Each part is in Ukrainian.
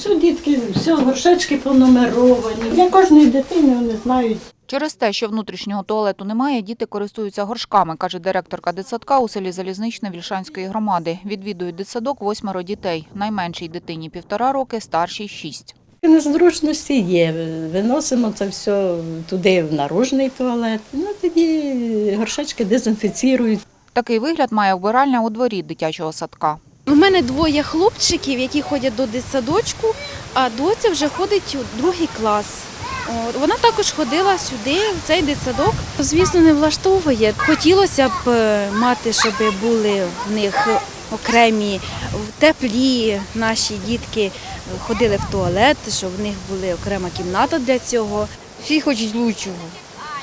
Все, дітки, все, горшечки понумеровані. Для кожної дитини вони знають. Через те, що внутрішнього туалету немає, діти користуються горшками, каже директорка дитсадка у селі Залізничне Вільшанської громади. Відвідують дитсадок восьмеро дітей. Найменшій дитині півтора роки, старшій шість. Незручності є. Виносимо це все туди в наружний туалет. Ну тоді горшечки дезінфіцірують. Такий вигляд має вбиральня у дворі дитячого садка. У мене двоє хлопчиків, які ходять до дитсадочку, а доця вже ходить у другий клас. Вона також ходила сюди, в цей дитсадок. Звісно, не влаштовує. Хотілося б е, мати, щоб були в них окремі теплі наші дітки ходили в туалет, щоб в них була окрема кімната для цього. Всі хочуть лучшого.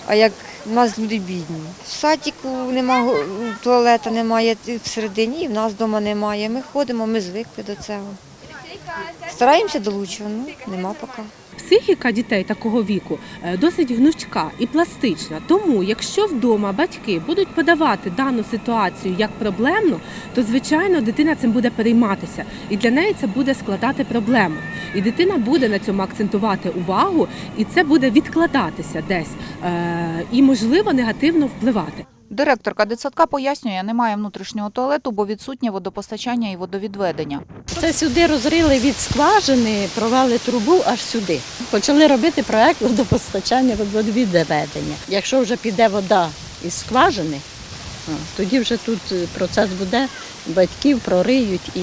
А як в нас люди бідні. В садіку немає туалета, немає всередині, і в нас вдома немає. Ми ходимо, ми звикли до цього. Стараємося долучувати, ну нема поки. Психіка дітей такого віку е, досить гнучка і пластична. Тому, якщо вдома батьки будуть подавати дану ситуацію як проблемну, то звичайно дитина цим буде перейматися, і для неї це буде складати проблему. І дитина буде на цьому акцентувати увагу, і це буде відкладатися десь е, і можливо негативно впливати. Директорка дитсадка пояснює, немає внутрішнього туалету, бо відсутнє водопостачання і водовідведення. Це сюди розрили від скважини, провели трубу аж сюди. Почали робити проект водопостачання водовідведення. Якщо вже піде вода із скважини, тоді вже тут е, процес буде, батьків прориють і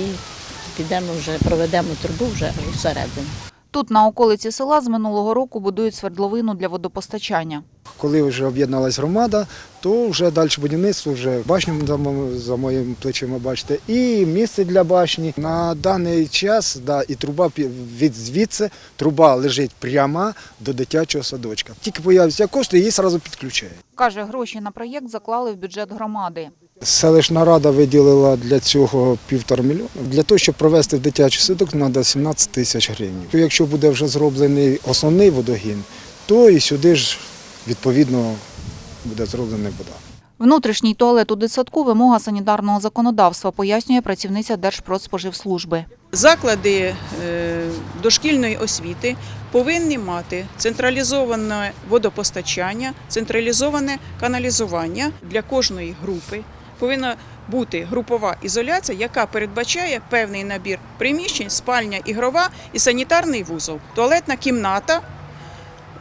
підемо вже, проведемо трубу вже всередину. Тут на околиці села з минулого року будують свердловину для водопостачання. Коли вже об'єдналась громада, то вже далі будівництво, вже башню за, мо- за моїм плечима бачите, і місце для башні. На даний час да, і труба від звідси труба лежить прямо до дитячого садочка. Тільки появляться кошти, її одразу підключають. Каже, гроші на проєкт заклали в бюджет громади. Селищна рада виділила для цього півтора мільйона. Для того, щоб провести дитячий садок, треба 17 тисяч гривень. Якщо буде вже зроблений основний водогін, то і сюди ж відповідно буде зроблена вода. Внутрішній туалет у дитсадку – вимога санітарного законодавства, пояснює працівниця Держпродспоживслужби. Заклади е, дошкільної освіти повинні мати централізоване водопостачання, централізоване каналізування для кожної групи. Повинна бути групова ізоляція, яка передбачає певний набір приміщень, спальня, ігрова і санітарний вузол, туалетна кімната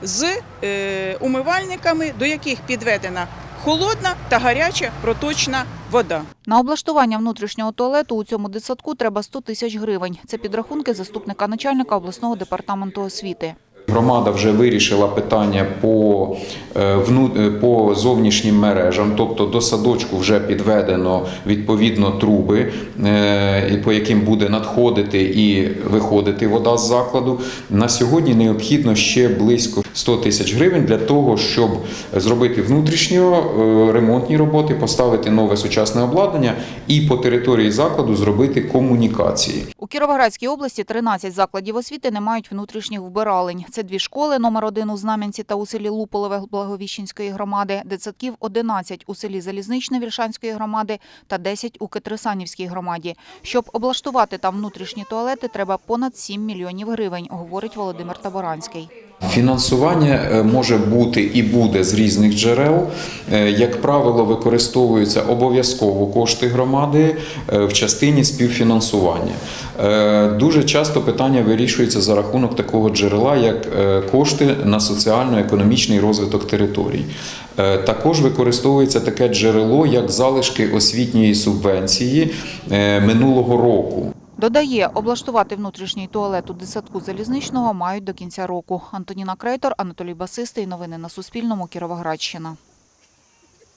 з е, умивальниками, до яких підведена холодна та гаряча проточна вода. На облаштування внутрішнього туалету у цьому дитсадку треба 100 тисяч гривень. Це підрахунки заступника начальника обласного департаменту освіти. Громада вже вирішила питання по, е, е, по зовнішнім мережам, тобто до садочку вже підведено відповідно труби, е, по яким буде надходити і виходити вода з закладу. На сьогодні необхідно ще близько 100 тисяч гривень для того, щоб зробити внутрішньо ремонтні роботи, поставити нове сучасне обладнання і по території закладу зробити комунікації. Кіровоградській області 13 закладів освіти не мають внутрішніх вбиралень. Це дві школи, номер один у Знам'янці та у селі Луполове Благовіщенської громади, дитсадків 11 у селі Залізничне Віршанської громади та 10 у Кетрисанівській громаді. Щоб облаштувати там внутрішні туалети, треба понад 7 мільйонів гривень, говорить Володимир Таборанський. Фінансування е, може бути і буде з різних джерел. Е, Як правило, використовуються обов'язково кошти громади е, в частині співфінансування. Дуже часто питання вирішується за рахунок такого джерела, як кошти на соціально-економічний розвиток територій. Також використовується таке джерело, як залишки освітньої субвенції минулого року. Додає, облаштувати внутрішній туалет у десятку залізничного мають до кінця року. Антоніна Крейтор, Анатолій Басистий. Новини на Суспільному. Кіровоградщина.